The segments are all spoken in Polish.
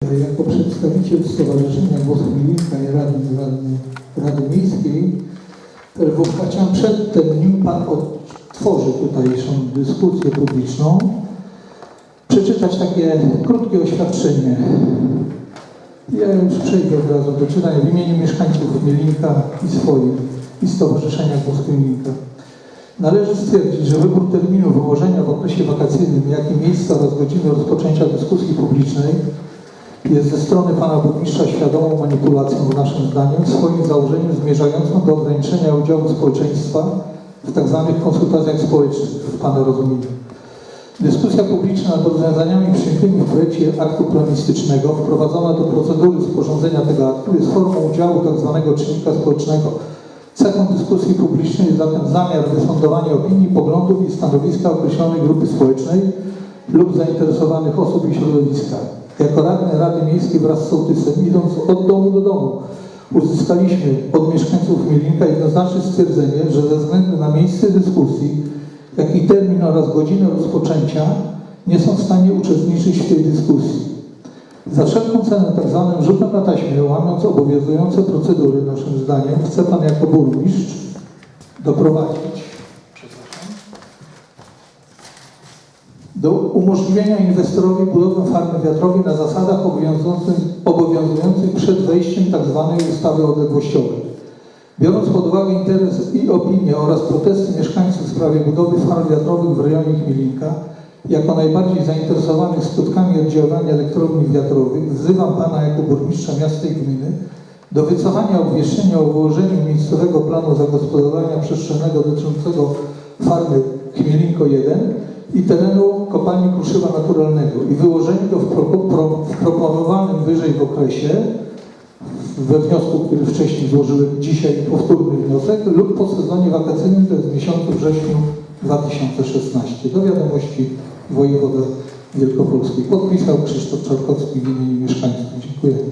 Jako przedstawiciel Stowarzyszenia Głos Milinka i Rady, Rady, Rady Miejskiej chciałem przed tym, nim Pan otworzy tutejszą dyskusję publiczną, przeczytać takie krótkie oświadczenie. Ja już przejdę od razu do czytania w imieniu mieszkańców Mielinka i swoich i Stowarzyszenia Głos Mielinka. Należy stwierdzić, że wybór terminu wyłożenia w okresie wakacyjnym, jak i miejsca oraz godziny rozpoczęcia dyskusji publicznej jest ze strony Pana Burmistrza świadomą manipulacją, naszym zdaniem, w swoim założeniu zmierzającą do ograniczenia udziału społeczeństwa w tzw. konsultacjach społecznych w Pana rozumieniu. Dyskusja publiczna nad rozwiązaniami przyjętymi w projekcie aktu planistycznego wprowadzona do procedury sporządzenia tego aktu jest formą udziału tzw. czynnika społecznego. Cechą dyskusji publicznej jest zatem zamiar wysądowania opinii, poglądów i stanowiska określonej grupy społecznej lub zainteresowanych osób i środowiska. Jako radny Rady Miejskiej wraz z sołtysem, idąc od domu do domu, uzyskaliśmy od mieszkańców Mielinka jednoznaczne stwierdzenie, że ze względu na miejsce dyskusji, jak i termin oraz godzinę rozpoczęcia nie są w stanie uczestniczyć w tej dyskusji. Za wszelką cenę tak rzutem na taśmę, łamiąc obowiązujące procedury, naszym zdaniem, chce Pan jako burmistrz doprowadzić przepraszam, do umożliwienia inwestorowi budowy farmy wiatrowej na zasadach obowiązujących, przed wejściem tzw. ustawy odległościowej. Biorąc pod uwagę interes i opinię oraz protesty mieszkańców w sprawie budowy farm wiatrowych w rejonie Chmielinka, jako najbardziej zainteresowanych skutkami oddziaływania elektrowni wiatrowych, wzywam Pana jako burmistrza miasta i gminy do wycofania obwieszczenia o wyłożeniu miejscowego planu zagospodarowania przestrzennego dotyczącego farmy Chmielinko 1 i terenu kopalni kruszywa naturalnego i wyłożeniu go w, pro, pro, w proponowanym wyżej okresie we wniosku, który wcześniej złożyłem dzisiaj powtórny wniosek lub po sezonie wakacyjnym, to jest w miesiącu wrześniu 2016. Do wiadomości wojewody Wielkopolskiej. Podpisał Krzysztof Czarkowski w imieniu mieszkańców. Dziękuję.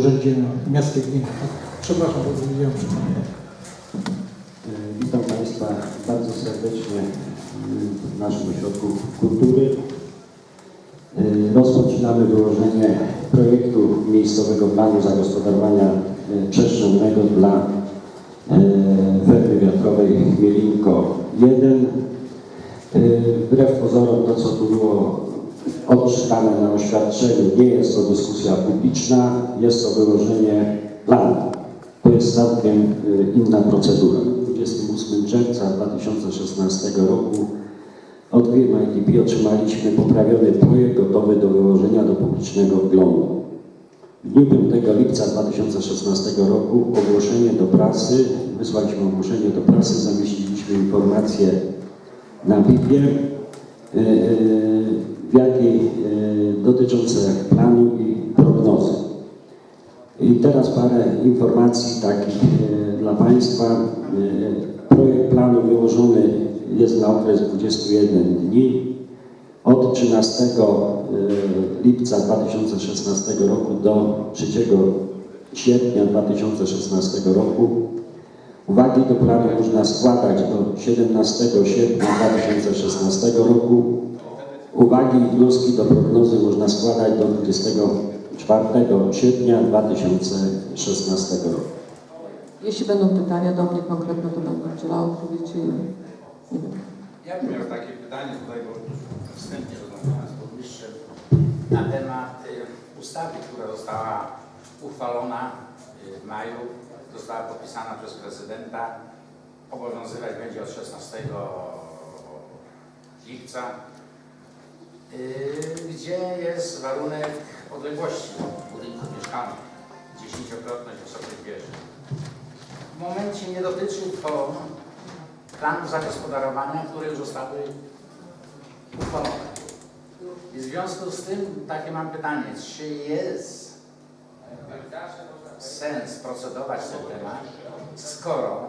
Urzędzie Miasta Gminy. Przepraszam, bo zmieniłem przypomnienie. E, Witam Państwa bardzo serdecznie w naszym ośrodku kultury. E, Rozpoczynamy wyłożenie projektu miejscowego planu zagospodarowania e, przestrzennego dla fermy wiatrowej Chmielinko 1. E, Wbrew pozorom to, co tu było odczytane na oświadczeniu, nie jest to dyskusja publiczna, jest to wyłożenie planu. To jest całkiem y, inna procedura. 28 czerwca 2016 roku od firmy IDP otrzymaliśmy poprawiony projekt gotowy do wyłożenia do publicznego oglądu. W dniu 5 lipca 2016 roku ogłoszenie do prasy, wysłaliśmy ogłoszenie do prasy, zamieściliśmy informacje na BIP-ie, y, y, w jakiej y, dotyczące planu i prognozy. I teraz parę informacji takich e, dla Państwa. E, Projekt planu wyłożony jest na okres 21 dni. Od 13 e, lipca 2016 roku do 3 sierpnia 2016 roku. Uwagi do planu można składać do 17 sierpnia 2016 roku. Uwagi i wnioski do prognozy można składać do 24 sierpnia 2016 roku. Jeśli będą pytania do mnie konkretne, to będę udzielała odpowiedzi. Nie wiem. Ja bym miał takie pytanie tutaj, bo wstępnie rozmawiałem z burmistrzem na temat y, ustawy, która została uchwalona y, w maju, została podpisana przez prezydenta, obowiązywać będzie od 16 lipca, gdzie jest warunek odległości budynków mieszkalnych, dziesięciokrotność wysokość wieży. W momencie nie dotyczy to planów zagospodarowania, które już zostały uchwalone. I w związku z tym takie mam pytanie, czy jest sens procedować ten temat, skoro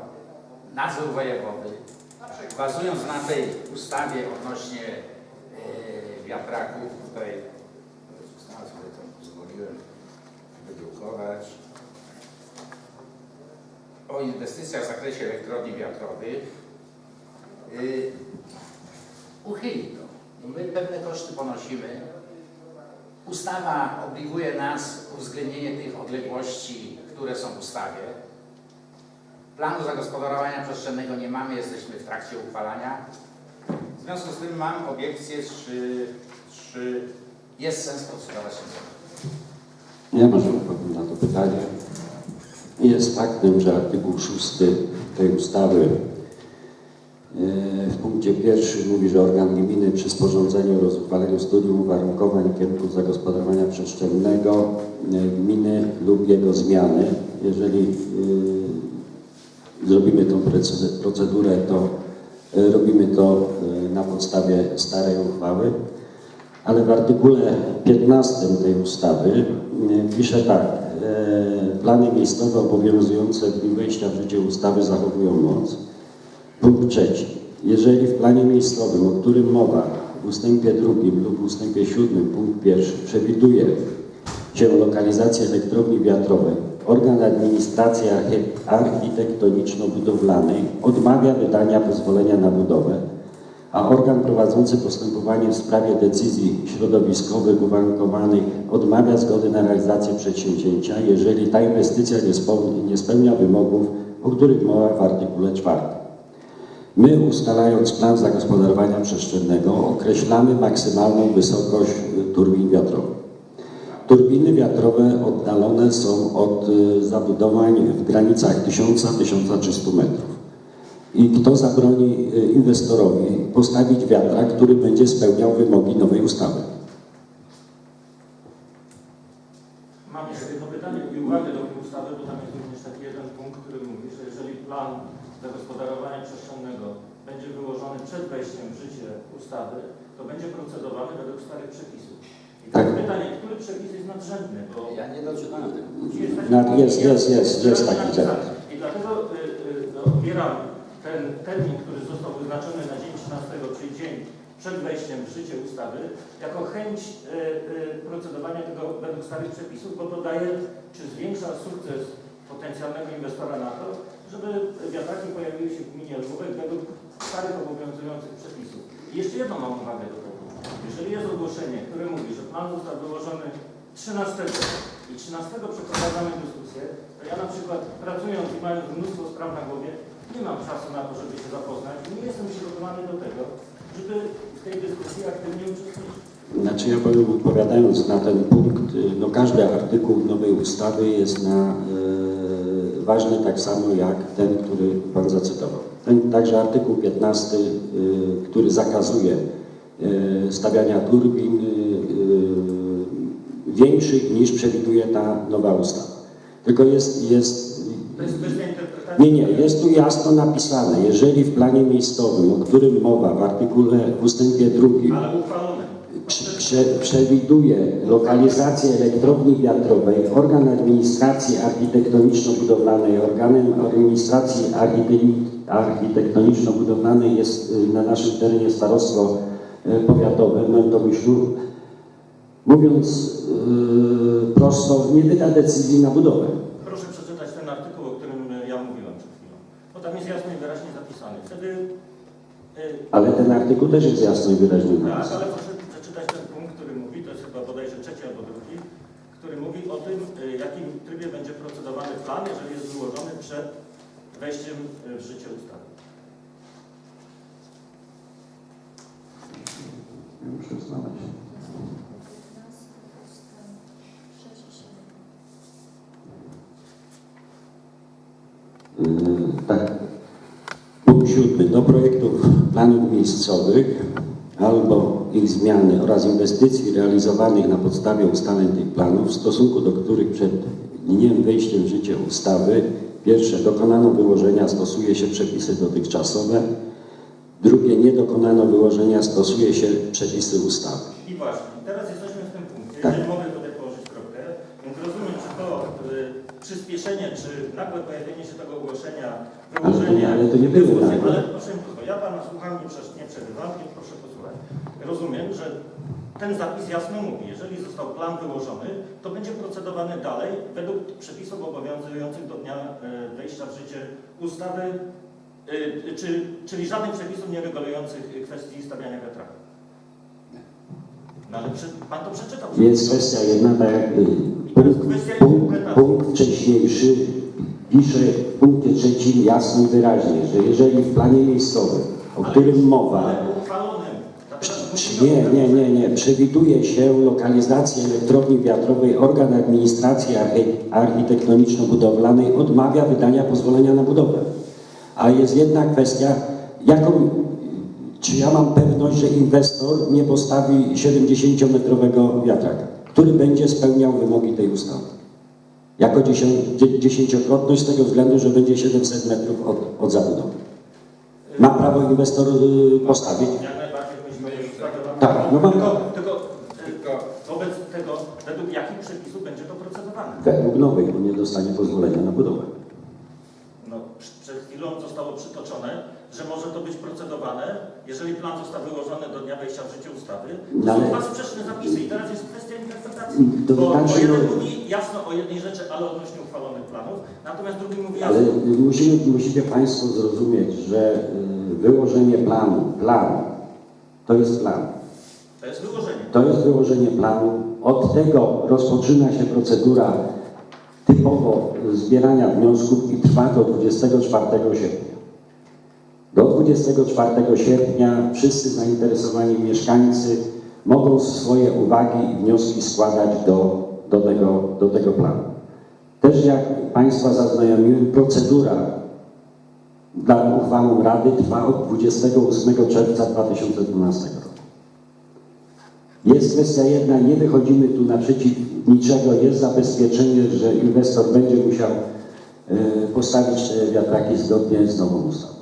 nadzór wojewody, bazując na tej ustawie odnośnie wiatraków tutaj znalazłem, to pozwoliłem wydrukować. O inwestycjach w zakresie elektrowni wiatrowych. Yy, uchylno. My pewne koszty ponosimy. Ustawa obliguje nas uwzględnienie tych odległości, które są w ustawie. Planu zagospodarowania przestrzennego nie mamy, jesteśmy w trakcie uchwalania. W związku z tym mam obiekcję, czy, czy jest sens procedować tym Ja może odpowiem na to pytanie. Jest faktem, że artykuł 6 tej ustawy e, w punkcie pierwszym mówi, że organ gminy przy sporządzeniu oraz studium uwarunkowań i kierunków zagospodarowania przestrzennego e, gminy lub jego zmiany, jeżeli e, zrobimy tą proce- procedurę, to robimy to e, na podstawie starej uchwały. Ale w artykule 15 tej ustawy e, pisze tak. e, Plany miejscowe obowiązujące w dniu wejścia w życie ustawy zachowują moc. Punkt trzeci. Jeżeli w planie miejscowym, o którym mowa w ustępie drugim lub ustępie siódmym punkt pierwszy przewiduje się lokalizację elektrowni wiatrowej, organ administracji archi- architektoniczno-budowlanej odmawia wydania pozwolenia na budowę, a organ prowadzący postępowanie w sprawie decyzji środowiskowych uwarunkowanych odmawia zgody na realizację przedsięwzięcia, jeżeli ta inwestycja nie, spełni, nie spełnia wymogów, o których mowa w artykule 4. My ustalając plan zagospodarowania przestrzennego określamy maksymalną wysokość y, turbin. Turbiny wiatrowe oddalone są od y, zabudowań w granicach 1000-1300 metrów. I kto zabroni y, inwestorowi postawić wiatrak, który będzie spełniał wymogi nowej ustawy? Mam jeszcze jedno pytanie i uwagę do tej ustawy, bo tam jest również taki jeden punkt, który mówi, że jeżeli plan zagospodarowania przestrzennego będzie wyłożony przed wejściem w życie ustawy, to będzie procedowany według starych przepisów. Tak. pytanie, który przepis jest nadrzędny, bo Ja nie doczytałem tego. jest taki, Nad- jest, jest, jest, jest taki napisany. I dlatego y, y, no, odbieram ten termin, który został wyznaczony na dzień 13, czyli dzień przed wejściem w życie ustawy, jako chęć y, y, procedowania tego według starych przepisów, bo to daje, czy zwiększa sukces potencjalnego inwestora na to, żeby wiatraki pojawiły się w gminie Lwówek według starych obowiązujących przepisów. I jeszcze jedną mam uwagę do tego. Jeżeli jest ogłoszenie, które mówi, że plan został wyłożony 13 i 13 przeprowadzamy dyskusję, to ja na przykład pracując i mając mnóstwo spraw na głowie, nie mam czasu na to, żeby się zapoznać i nie jestem przygotowany do tego, żeby w tej dyskusji aktywnie uczestniczyć. Znaczy ja powiem, odpowiadając na ten punkt, y, no każdy artykuł nowej ustawy jest na, y, ważny tak samo jak ten, który Pan zacytował. Ten, także artykuł 15, y, który zakazuje stawiania turbin y, y, większych niż przewiduje ta nowa ustawa. Tylko jest, jest nie, nie, jest tu jasno napisane, jeżeli w planie miejscowym, o którym mowa w artykule w ustępie drugim, prze- prze, przewiduje lokalizację elektrowni wiatrowej, organ administracji architektoniczno-budowlanej, organem administracji archite- architektoniczno-budowlanej jest y, na naszym terenie starostwo powiatowe w Mętomyślu. Mówiąc y, prosto, nie wyda decyzji na budowę. Proszę przeczytać ten artykuł, o którym e, ja mówiłem przed chwilą. Bo tam jest jasno i wyraźnie zapisany. Wtedy e, Ale ten artykuł też jest jasno i wyraźnie Tak, napisany. ale proszę przeczytać ten punkt, który mówi, to jest chyba bodajże trzeci albo drugi, który mówi o tym, y, w jakim trybie będzie procedowany plan, jeżeli jest wyłożony przed wejściem w życie ustawy. Muszę znaleźć. Yy, Tak. Punkt siódmy. Do projektów planów miejscowych albo ich zmiany oraz inwestycji realizowanych na podstawie ustaleń tych planów, w stosunku do których przed dniem wejściem w życie ustawy pierwsze dokonano wyłożenia, stosuje się przepisy dotychczasowe, drugie nie dokonano wyłożenia, stosuje się przepisy ustawy. I właśnie, teraz jesteśmy w tym punkcie, Tak. jeżeli mogę tutaj położyć kropkę, więc rozumiem, że to, y, przyspieszenie, czy nagłe pojawienie się tego ogłoszenia, Ale to wyłożenie... nie- ale to nie dyskusji, nagłe. Ale proszę mi pozwolić, ja Pana słucham, nie, prze- nie przerywam, więc proszę posłuchać. Rozumiem, że ten zapis jasno mówi, jeżeli został plan wyłożony, to będzie procedowany dalej według przepisów obowiązujących do dnia e, wejścia w życie ustawy, czy, czyli żadnych przepisów nie regulujących kwestii stawiania wiatraków. No ale przy, Pan to przeczytał. Jest kwestia jedna, tak jak punkt, punkt, punkt wcześniejszy pisze w punkcie trzecim jasno i wyraźnie, że jeżeli w planie miejscowym, o którym mowa, Ale Przy- mówimy Nie, nie, nie, nie. Przewiduje się lokalizację elektrowni wiatrowej. Organ administracji archi- architektoniczno-budowlanej odmawia wydania pozwolenia na budowę. A jest jedna kwestia, jaką, czy ja mam pewność, że inwestor nie postawi 70-metrowego wiatraka, który będzie spełniał wymogi tej ustawy. Jako dziesię- dzie- dziesięciokrotność z tego względu, że będzie 700 metrów od, od zabudowy. Ma prawo inwestor y, postawić? Ustawione. Tak, no mam- tylko, tylko, wobec tego, według jakich przepisów będzie to procedowane? Według nowej, bo nie dostanie pozwolenia na budowę. Chwilą zostało przytoczone, że może to być procedowane, jeżeli plan został wyłożony do dnia wejścia w życie ustawy. To No są ale- dwa sprzeczne zapisy i teraz jest kwestia interpretacji. To Bo, bo jeden no- mówi jasno o jednej rzeczy, ale odnośnie uchwalonych planów, natomiast drugi mówi Ale jasno. musimy, musicie Państwo zrozumieć, że y, wyłożenie planu, plan, to jest plan. To jest wyłożenie. To jest wyłożenie planu. Od tego rozpoczyna się procedura typowo zbierania wniosków i trwa do 24 sierpnia. Do 24 sierpnia wszyscy zainteresowani mieszkańcy mogą swoje uwagi i wnioski składać do, do, tego, do tego planu. Też jak Państwa zaznajomiłem, procedura dla uchwałą Rady trwa od 28 czerwca 2012 roku. Jest kwestia jedna, nie wychodzimy tu naprzeciw niczego, jest zabezpieczenie, że inwestor będzie musiał e, postawić te wiatraki zgodnie z nową ustawą.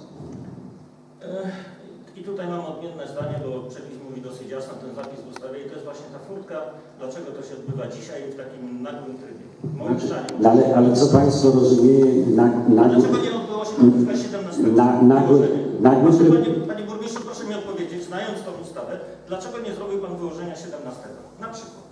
I tutaj mam odmienne zdanie, bo przepis mówi dosyć jasno ten zapis w ustawie i to jest właśnie ta furtka, dlaczego to się odbywa dzisiaj w takim nagłym trybie. Moim zdaniem. No ale, ale co Państwo rozumieje, na, na, Dlaczego nie odbyło się chyba 17 Na- nagły- nagły Proszę, tryb- panie, panie burmistrzu, proszę mi odpowiedzieć, znając tą ustawę, dlaczego nie zrobił Pan wyłożenia 17? Na przykład.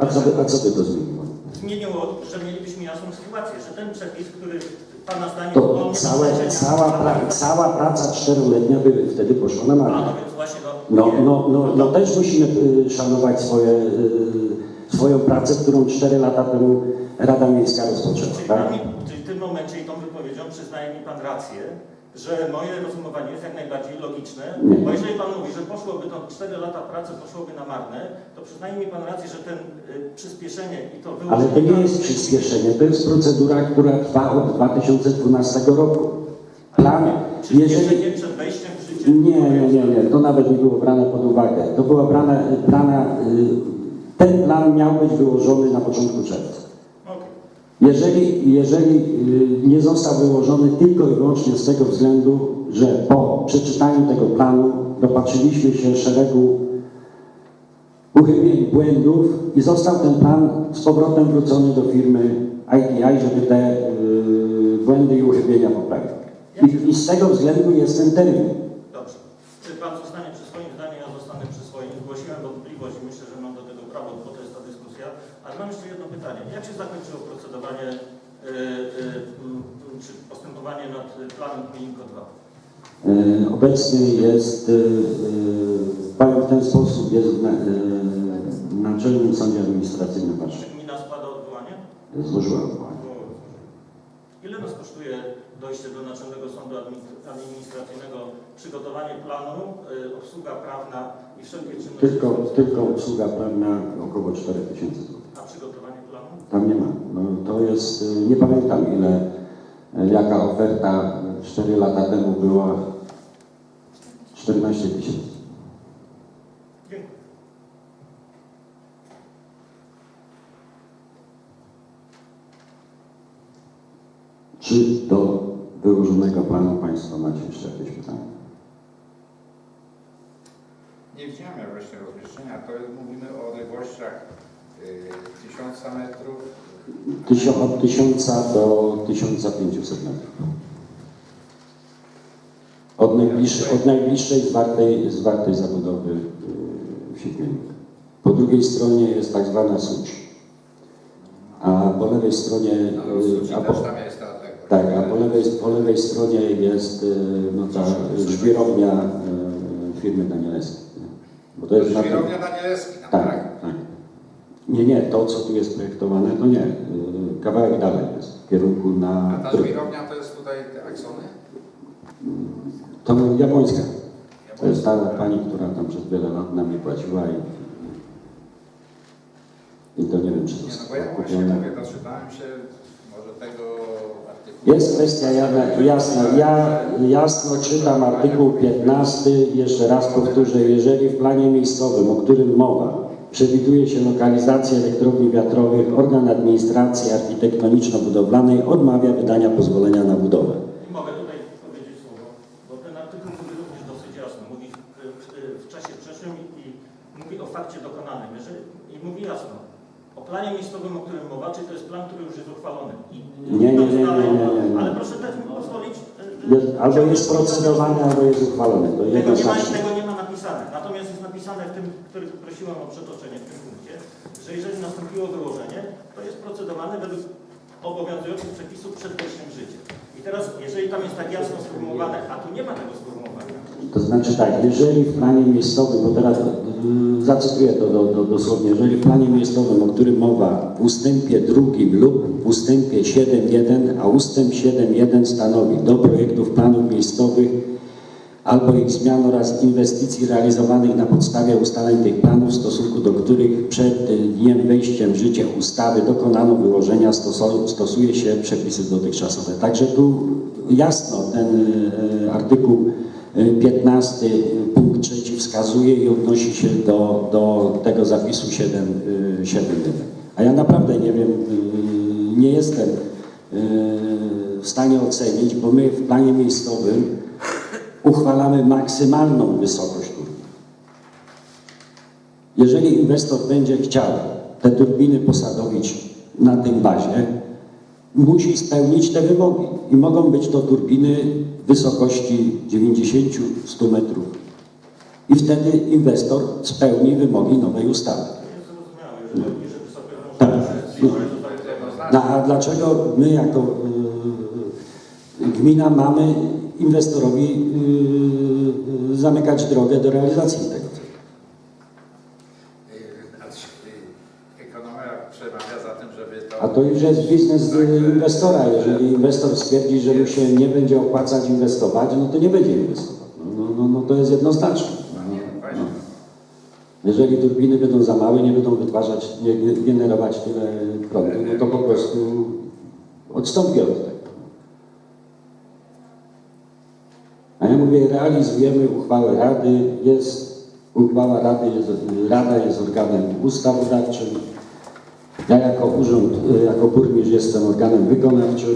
a, co by, a co by to zmieniło? Zmieniło, że mielibyśmy jasną sytuację, że ten przepis, który Pana zdaniem To całe, cała, pra, cała praca czteroletnia by wtedy poszła na marne. no więc właśnie to... No, no, no, no też musimy y, szanować swoje, y, swoją pracę, którą cztery lata temu Rada Miejska rozpoczęła. Czyli, Tak? czyli w tym momencie i tą wypowiedzią przyznaje mi Pan rację, że moje rozumowanie jest jak najbardziej logiczne, bo jeżeli Pan mówi, że poszłoby to 4 lata pracy poszłoby na marne, to przyznaje mi Pan rację, że ten y, przyspieszenie i to Ale wyłożenie... to nie jest przyspieszenie, to jest procedura, która trwa od 2012 roku. Plan, jeżeli... Przed wejściem w życie... Nie, nie, nie, nie, to nawet nie było brane pod uwagę. To była brana, brana y, ten plan miał być wyłożony na początku czerwca. Jeżeli, jeżeli y, nie został wyłożony tylko i wyłącznie z tego względu, że po przeczytaniu tego planu dopatrzyliśmy się szeregu uchybień, błędów i został ten plan z powrotem wrócony do firmy ITI, żeby te y, błędy i uchybienia poprawić. I, I z tego względu jest ten termin. Dobrze. Czy Pan zostanie przy swoim zdaniu, ja zostanę przy swoim. Zgłosiłem wątpliwość i myślę, że mam do tego prawo, bo to jest ta dyskusja. Ale mam jeszcze jedno pytanie. Jak się zakończyło procedowanie, y, y, mm, czy postępowanie nad y, planem Gmininko 2? E, Obecnie jest, e, powiem w ten sposób, jest w na- Naczelnym Sądzie Administracyjnym w Warszawie. Czy gmina składa odwołanie? Złożyła odwołanie. Ile nas kosztuje dojście do Naczelnego Sądu Administ- Administracyjnego, przygotowanie planu, y, obsługa prawna i wszelkie czynności? Tylko, tylko obsługa prawna około 4 tysięcy złotych. Przygotowanie planu? Tam nie ma. No, to jest, e, nie pamiętam ile, e, jaka oferta 4 lata temu była. 14 tysięcy. Dziękuję. Czy do wyłożonego planu Państwo macie jeszcze jakieś pytania? nie widziałem jak właśnie rozmieszczenia, to jest, mówimy o odległościach y, 1000 metrów, Tysio- Od 1000 do 1500 metrów. Od najbliższej, od najbliższej zwartej, zwartej zabudowy yy, w Siedmieniu. Po drugiej stronie jest tak zwana Suć. A po lewej stronie... No, yy, Suci a po, też tam jest ta odległość. tak, a po lewej, po lewej stronie jest no, ta żwirownia firmy Danielewskiej. Bo to jest Żwirownia Danielewski tam, tak, tak? Nie, nie, to co tu jest projektowane, to nie. Kawałek dalej jest, w kierunku A na... ta żwirownia to jest tutaj te aksony? To japońska. To jest ta pani, która tam przez wiele lat nam nie płaciła i, i to nie wiem, czy Nie, no bo ja właśnie mówię, doczytałem się może tego artykułu. Jest kwestia jasna, jasna. Ja jasno czytam artykuł 15, jeszcze raz powtórzę, jeżeli w planie miejscowym, o którym mowa, przewiduje się lokalizację elektrowni wiatrowych, organ administracji architektoniczno-budowlanej odmawia wydania pozwolenia na budowę. I mogę tutaj powiedzieć słowo, bo ten artykuł mówi również dosyć jasno. Mówi w, czasie przeszłym i mówi o fakcie dokonanym. Jeżeli, I mówi jasno. O planie miejscowym, o którym mowa, czy to jest plan, który już jest uchwalony. I, Nie, nie, nie, nie. Ale proszę też mi pozwolić. e, Jest, albo jest procedowany, albo jest uchwalony. To Tego nie, ma, tego. Napisane w tym, który o przetoczenie w tym punkcie, że jeżeli nastąpiło wyłożenie, to jest procedowane według obowiązujących przepisów przed wejściem w życie. I teraz, jeżeli tam jest tak jasno sformułowane, a tu nie ma tego sformułowania, To znaczy tak, jeżeli w planie miejscowym, bo teraz yy, zacytuję to do, do, dosłownie, jeżeli w planie miejscowym, o którym mowa w ustępie drugim lub w ustępie 7.1, a ustęp 7.1 stanowi do projektów planów miejscowych albo ich zmian oraz inwestycji realizowanych na podstawie ustaleń tych planów, w stosunku do których przed y, dniem wejściem w życie ustawy dokonano wyłożenia, stosu- stosuje się przepisy dotychczasowe. Także tu jasno ten y, artykuł y, 15 y, punkt 3 wskazuje i odnosi się do, do tego zapisu 7, y, 7.1. A ja naprawdę nie wiem, nie jestem w stanie ocenić, bo my w planie miejscowym uchwalamy maksymalną wysokość turbin. Jeżeli inwestor będzie chciał te turbiny posadowić na tym bazie, musi spełnić te wymogi. I mogą być to turbiny wysokości 90-100 metrów. I wtedy inwestor spełni wymogi nowej ustawy. Tak. No, a dlaczego my jako y, gmina mamy inwestorowi y, y, zamykać drogę do realizacji tego a to... Już jest biznes inwestora. Jeżeli inwestor stwierdzi, że mu się nie będzie opłacać inwestować, no to nie będzie inwestował. No, no, no, no to jest jednoznaczne. No No. Jeżeli turbiny będą za małe, nie będą wytwarzać, nie generować tyle prądu, no to po prostu odstąpi od tego. A ja mówię, realizujemy uchwałę Rady, jest uchwała Rady, jest, Rada jest organem ustawodawczym. Ja jako urząd, y, jako burmistrz jestem organem wykonawczym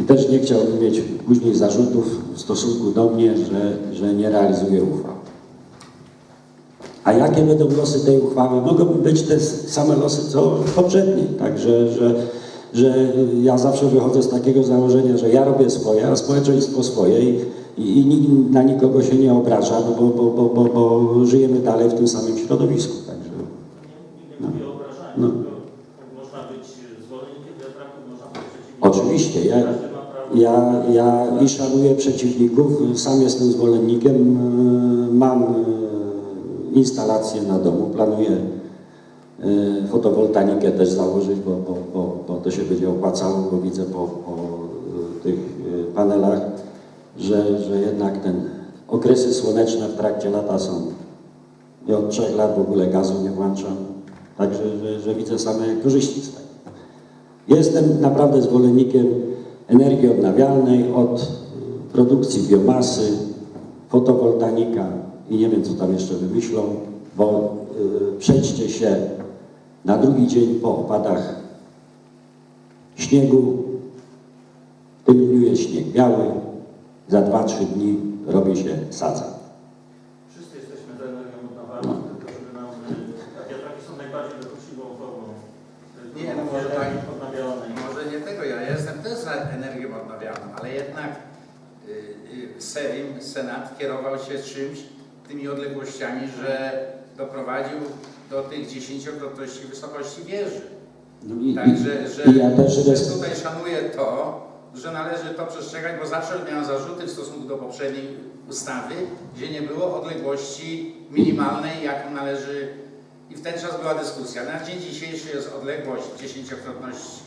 i też nie chciałbym mieć później zarzutów w stosunku do mnie, że, że nie realizuję uchwał. A jakie będą losy tej uchwały? Mogą być te same losy co poprzedniej. Także, że, że ja zawsze wychodzę z takiego założenia, że ja robię swoje, a społeczeństwo swoje i, i, i nikt na nikogo się nie obraża, no bo, bo, bo, bo, bo żyjemy dalej w tym samym środowisku. Także, No. tylko można być zwolennikiem wiatraków, można być przeciwnikiem. Oczywiście, ja, ja, ja i szanuję przeciwników, sam jestem zwolennikiem, e, mam e, instalację na domu, planuję e, fotowoltaikę też założyć, bo, bo, bo, bo to się będzie opłacało, bo widzę po, po tych panelach, że, że jednak ten okresy słoneczne w trakcie lata są. I od trzech lat w ogóle gazu nie włączam, także że, że widzę same korzyści z tego. Jestem naprawdę zwolennikiem energii odnawialnej od produkcji biomasy, fotowoltaika i nie wiem, co tam jeszcze wymyślą, bo y, przejdźcie się na drugi dzień po opadach śniegu. W tym dniu jest śnieg biały, za 2-3 dni robi się sadza. Wszyscy jesteśmy za energią odnawialną, tylko żeby nam, y, a wiatraki są najbardziej dokuczliwą formą. y, Nie, no może tak. odnawialnej. Może nie tego, ja jestem też za energią odnawialną, ale jednak y, y, Sejm, Senat kierował się czymś, tymi odległościami, że doprowadził do tych dziesięciokrotności wysokości wieży. No i, Także, że, i ja też że tutaj szanuję to, że należy to przestrzegać, bo zawsze miałem zarzuty w stosunku do poprzedniej ustawy, gdzie nie było odległości minimalnej, jaką należy i w ten czas była dyskusja. Na dzień dzisiejszy jest odległość dziesięciokrotności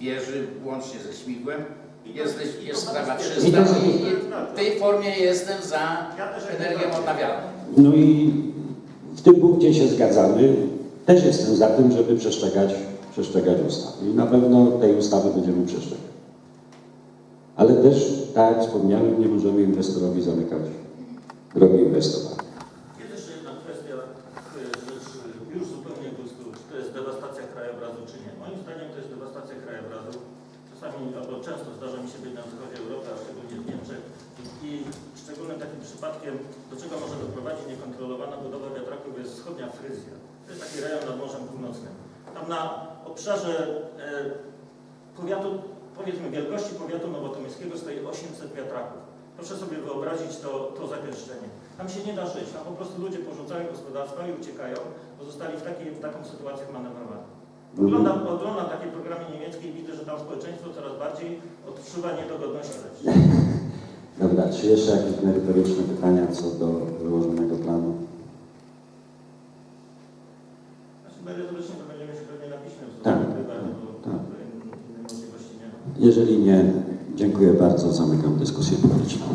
wieży, łącznie ze śmigłem. Jest, jest sprawa 300 i, i w tej formie jestem za energią odnawialną. No i w tym punkcie się zgadzamy. Też jestem za tym, żeby przestrzegać, przestrzegać ustawy. I na pewno tej ustawy będziemy przestrzegać. Ale też, tak jak wspomniałem, nie możemy inwestorowi zamykać drogi inwestowania. Jest jeszcze jedna kwestia, jest rzecz już zupełnie gustu, czy to jest dewastacja krajobrazu, czy nie. Moim zdaniem to jest dewastacja krajobrazu. Czasami, albo często zdarza mi się być na wschodzie Europy, a szczególnie w Niemczech. I szczególnym takim przypadkiem, do czego może doprowadzić niekontrolowana budowa wiatraków, jest wschodnia Fryzja. To jest taki rejon nad Morzem Północnym. Tam na obszarze e, powiatu, powiedzmy wielkości powiatu nowotomyskiego stoi 800 wiatraków. Proszę sobie wyobrazić to, to zagęszczenie. Tam się nie da żyć, tam po prostu ludzie porzucają gospodarstwa i uciekają, bo zostali w, takiej, w taką sytuację wmanewrowani. Oglądam, oglądam takie programy niemieckie i widzę, że tam społeczeństwo coraz bardziej odczuwa niedogodność. Dobra, czy jeszcze jakieś merytoryczne pytania co do wyłożonego planu? Znaczy merytorycznie to będziemy się pewnie na piśmie Tak, wsłuchiwać, bo tak. bo innej możliwości nie ma. Jeżeli nie, dziękuję bardzo. Zamykam dyskusję publiczną.